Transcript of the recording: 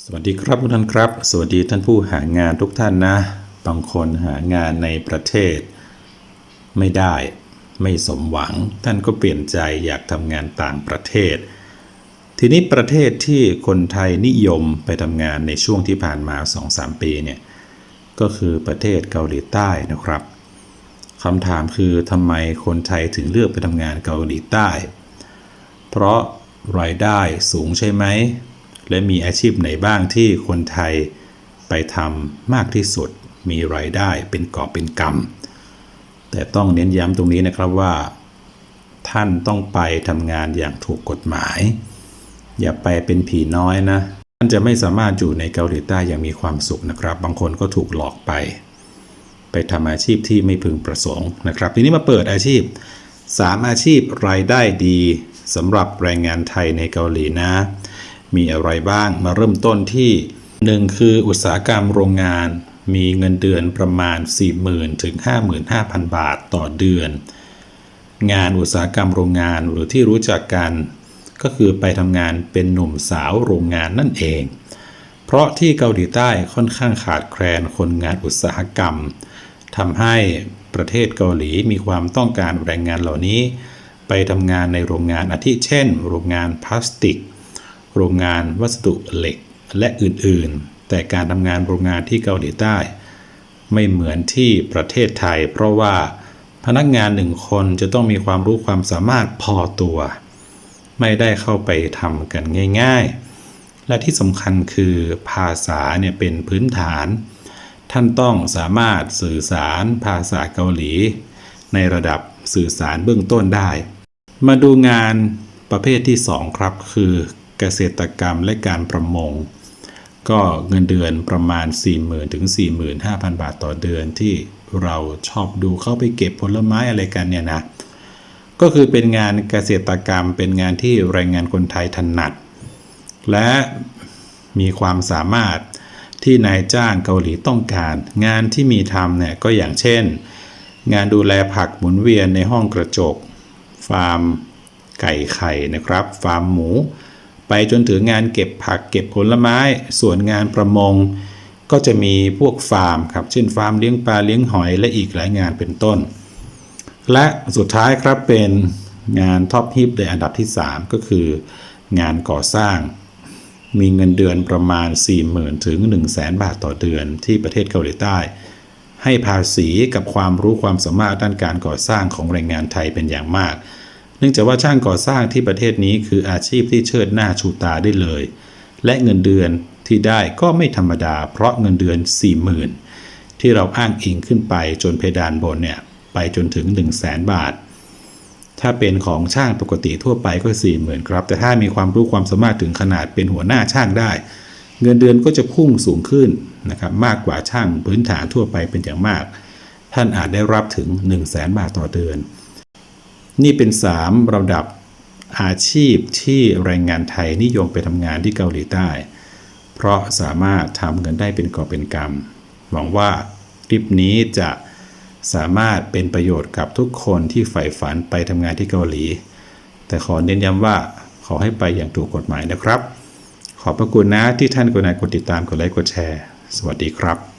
สวัสดีครับทุกท่านครับ สวัสดีท่านผู้หางานทุกท่านนะ บางคนหางานในประเทศ ไม่ได้ไม่สมหวัง ท่านก็เปลี่ยนใจอยากทำงานต่างประเทศ ทีนี้ประเทศที่คนไทยนิยมไปทำงานในช่วงที่ผ่านมา 2-3 ปีเนี่ยก็คือประเทศเกาหลีใต้นะครับคำถามคือทำไมคนไทยถึงเลือกไปทำงานเกาหลีใต้ เพราะรายได้สูงใช่ไหม และมีอาชีพไหนบ้างที่คนไทยไปทำมากที่สุด มีรายได้เป็นกอบเป็นกำแต่ต้องเน้นย้ำตรงนี้นะครับว่า ท่านต้องไปทำงานอย่างถูกกฎหมาย อย่าไปเป็นผีน้อยนะ ท่านจะไม่สามารถอยู่ในเกาหลีใต้อย่างมีความสุขนะครับ บางคนก็ถูกหลอกไป ไปทำอาชีพที่ไม่พึงประสงค์นะครับ ทีนี้มาเปิดอาชีพ 3 อาชีพรายได้ดีสำหรับแรงงานไทยในเกาหลีนะ มีอะไรบ้างมาเริ่มต้นที่ 1 คืออุตสาหกรรมโรงงาน มีเงินเดือนประมาณ 40,000 ถึง 55,000 บาทต่อเดือน งานอุตสาหกรรมโรงงานหรือที่รู้จักกัน ก็คือไปทำงานเป็นหนุ่มสาวโรงงานนั่นเอง เพราะที่เกาหลีใต้ค่อนข้างขาดแคลนคนงานอุตสาหกรรมทำให้ประเทศเกาหลีมีความต้องการแรงงานเหล่านี้ ไปทำงานในโรงงานอาทิเช่น โรงงานพลาสติก โรงงานวัสดุเหล็กและอื่นๆ แต่การทำงานโรงงานที่เกาหลีใต้ ไม่เหมือนที่ประเทศไทย เพราะว่าพนักงานหนึ่งคนจะต้องมีความรู้ความสามารถพอตัว ไม่ได้เข้าไปทำกันง่าย ๆ และที่สำคัญคือภาษาเนี่ยเป็นพื้นฐาน ท่านต้องสามารถสื่อสารภาษาเกาหลี ในระดับสื่อสารเบื้องต้นได้ มาดูงานประเภทที่ 2 ครับ คือ เกษตรกรรมและการประมง ก็เงินเดือนประมาณ 40,000 ถึง 45,000 บาทต่อเดือนที่เราชอบดูเข้าไปเก็บผลไม้อะไรกันเนี่ยนะ ก็คือเป็นงานเกษตรกรรมเป็นงานที่แรงงานคนไทยถนัด และมีความสามารถที่นายจ้างเกาหลีต้องการ งานที่มีทำเนี่ยก็อย่างเช่น งานดูแลผักหมุนเวียนในห้องกระจก ฟาร์มไก่ไข่นะครับ ฟาร์มหมู ไปจนถึงงานเก็บผักเก็บผลไม้ ส่วนงานประมง ก็จะมีพวกฟาร์มครับ เช่นฟาร์มเลี้ยงปลาเลี้ยงหอยและอีกหลายงานเป็นต้น และสุดท้ายครับเป็นงานท็อปฮิปในอันดับที่ 3 ก็คืองานก่อสร้าง มีเงินเดือนประมาณ 40,000 ถึง 100,000 บาทต่อเดือนที่ประเทศเกาหลีใต้ ให้ภาษีกับความรู้ความสามารถด้านการก่อสร้างของแรงงานไทยเป็นอย่างมาก นื่องจากว่าช่างก่อสร้างที่ประเทศนี้คืออาชีพที่เชิดหน้าชูตาได้เลย และเงินเดือนที่ได้ก็ไม่ธรรมดา เพราะเงินเดือน 40,000 ที่เราอ้างอิงขึ้นไปจนเพดานบนเนี่ยไปจนถึง 1 0 0 0 0แบาท ถ้าเป็นของช่างปกติทั่วไปก็ 40,000ครับ แต่ถ้ามีความรู้ความสามารถถึงขนาดเป็นหัวหน้าช่างได้ เงินเดือนก็จะพุ่งสูงขึ้นนะครับมากกว่าช่างพื้นฐานทั่วไปเป็นอย่างมาก ท่านอาจได้รับถึง 1 0 0 0 0แบาทต่อเดือน นี่เป็น 3 ระดับอาชีพที่แรงงานไทยนิยมไปทำงานที่เกาหลีใต้ เพราะสามารถทำเงินได้เป็นกอเป็นกำหวังว่าคลิปนี้จะสามารถเป็นประโยชน์กับทุกคนที่ใฝ่ฝันไปทำงานที่เกาหลี แต่ขอเน้นย้ำว่าขอให้ไปอย่างถูกกฎหมายนะครับ ขอบพระคุณนะที่ท่านกรุณากดติดตามกดไลค์กดแชร์ สวัสดีครับ